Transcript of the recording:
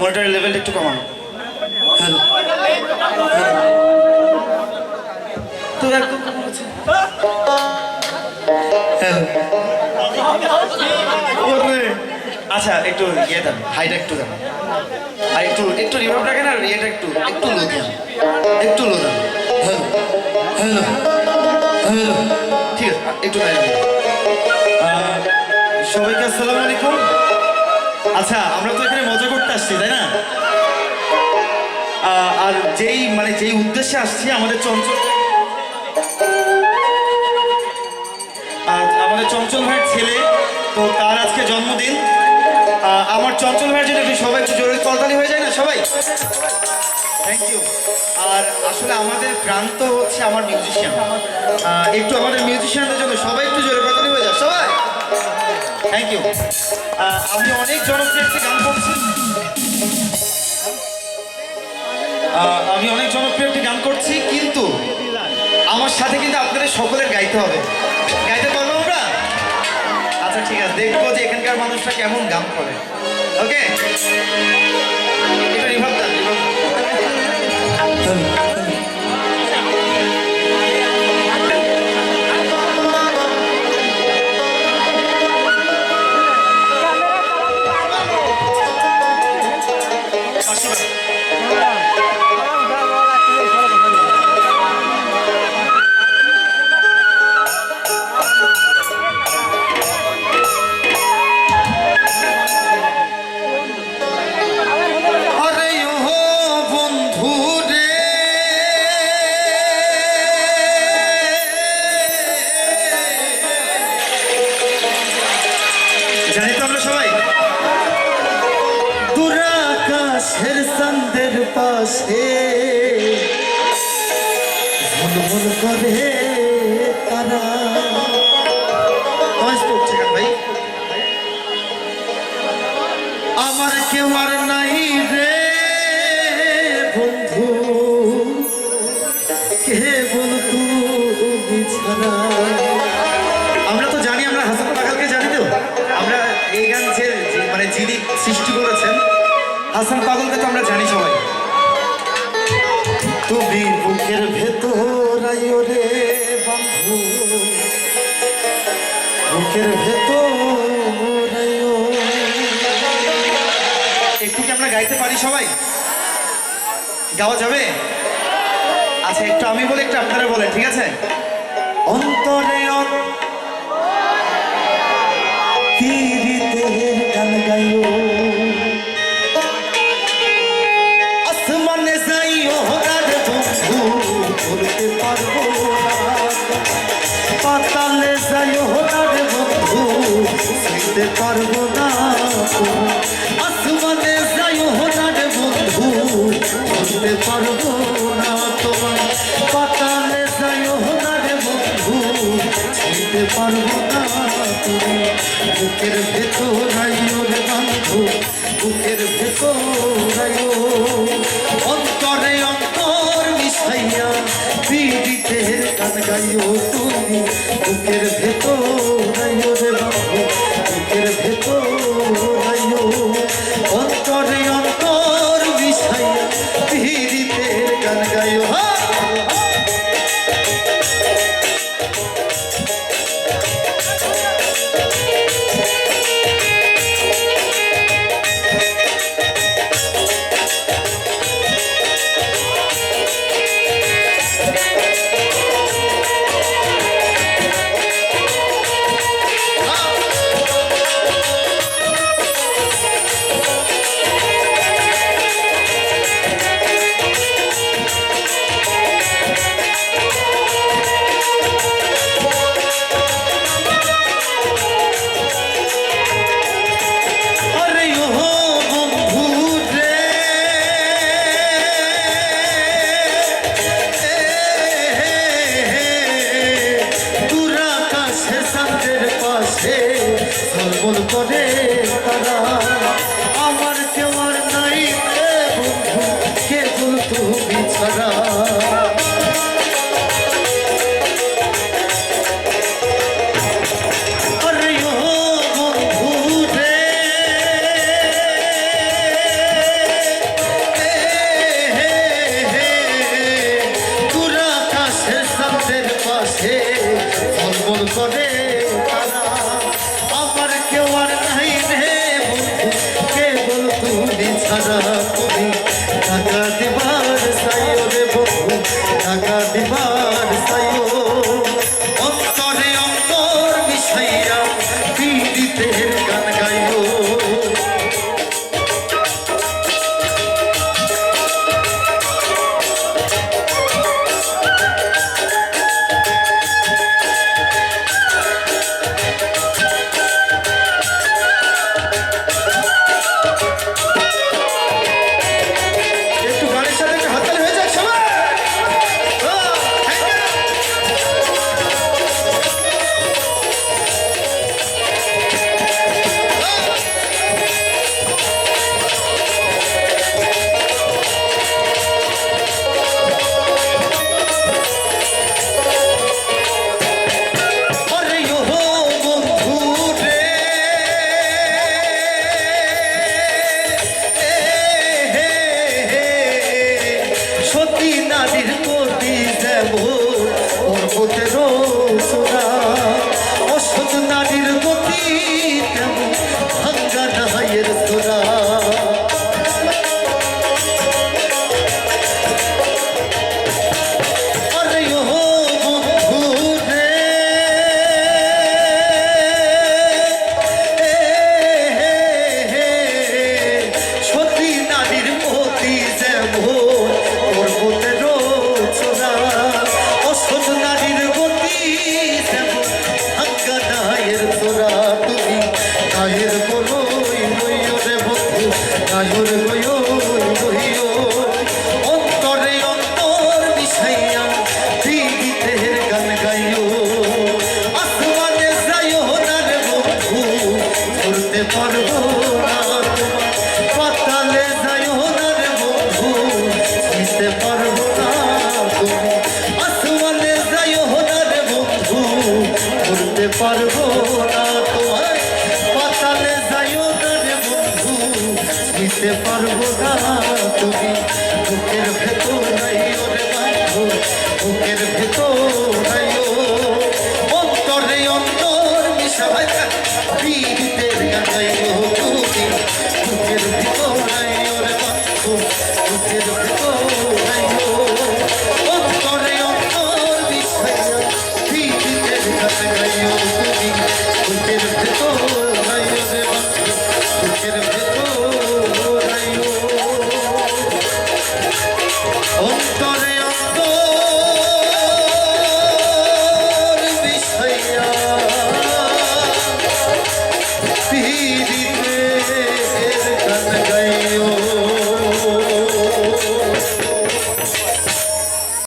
মনিটরের লেভেলটা একটু কমান। হ্যালো। হ্যালো। আচ্ছা একটু ইয়ে দেন, হাইটা একটু দেন। আর একটু একটু রিভার্ব রাখেন আর ইয়েটা একটু একটু লো দেন। একটু লো দেন। হ্যালো হ্যালো ঠিক আছে একটু দিন। সবাইকে আসসালামু আলাইকুম। আচ্ছা আমরা তো এখানে মজা করতে আসছি, তাই না? আর যেই মানে যেই উদ্দেশ্যে আসছি, আমাদের চঞ্চল আমাদের চঞ্চল ভাইয়ের ছেলে, তো তার আজকে জন্মদিন। আমার চঞ্চল ভাইয়ের জন্য একটু সবাই একটু জোরে করতালি হয়ে যায় না, সবাই? থ্যাংক ইউ আর আসলে আমাদের প্রান্ত হচ্ছে আমার মিউজিশিয়ান একটু আমাদের মিউজিশিয়ানদের জন্য সবাই একটু জোরে করতালি হয়ে যায় সবাই? থ্যাংক ইউ আপনি অনেক জনপ্রিয় একটি গান করছেন। আমি অনেক জনপ্রিয় একটি গান করছি, কিন্তু আমার সাথে কিন্তু আপনাদের সকলের গাইতে হবে। আচ্ছা ঠিক আছে দেখব যে এখানকার মানুষরা কেমন গান করে। ওকে এটা রিভাব দেন পাশে ঝুলমুল করে তারা। ভাই? আমার কেউ আর নাই রে বন্ধু। কে বলতু বিছানা? আমরা তো জানি, আমরা হাসান পাগালকে জানি তো। আমরা এই গান যে- মানে যিনি সৃষ্টি করেছেন, হাসান পাগলকে তো আমরা জানি সবাই। একটু কি আমরা গাইতে পারি সবাই? গাওয়া যাবে? আচ্ছা একটু আমি বলে, একটু আপনারা বলেন, ঠিক আছে? অন্তরে তীরিতে শুনতে পারব না। আসমানে যাইও রাত বন্ধু শুনতে পারব না তোমার পাতালে যাইও রাত বন্ধু শুনতে পারব না তুমি বুকের ভেতর আইও রে বন্ধু, বুকের ভেতর আইও অন্তরে অন্তর মিশাইয়া পীড়িতের গান গাইও তুমি, বুকের ভেতর for this. বন্ধু গায়ের তুমি বুকের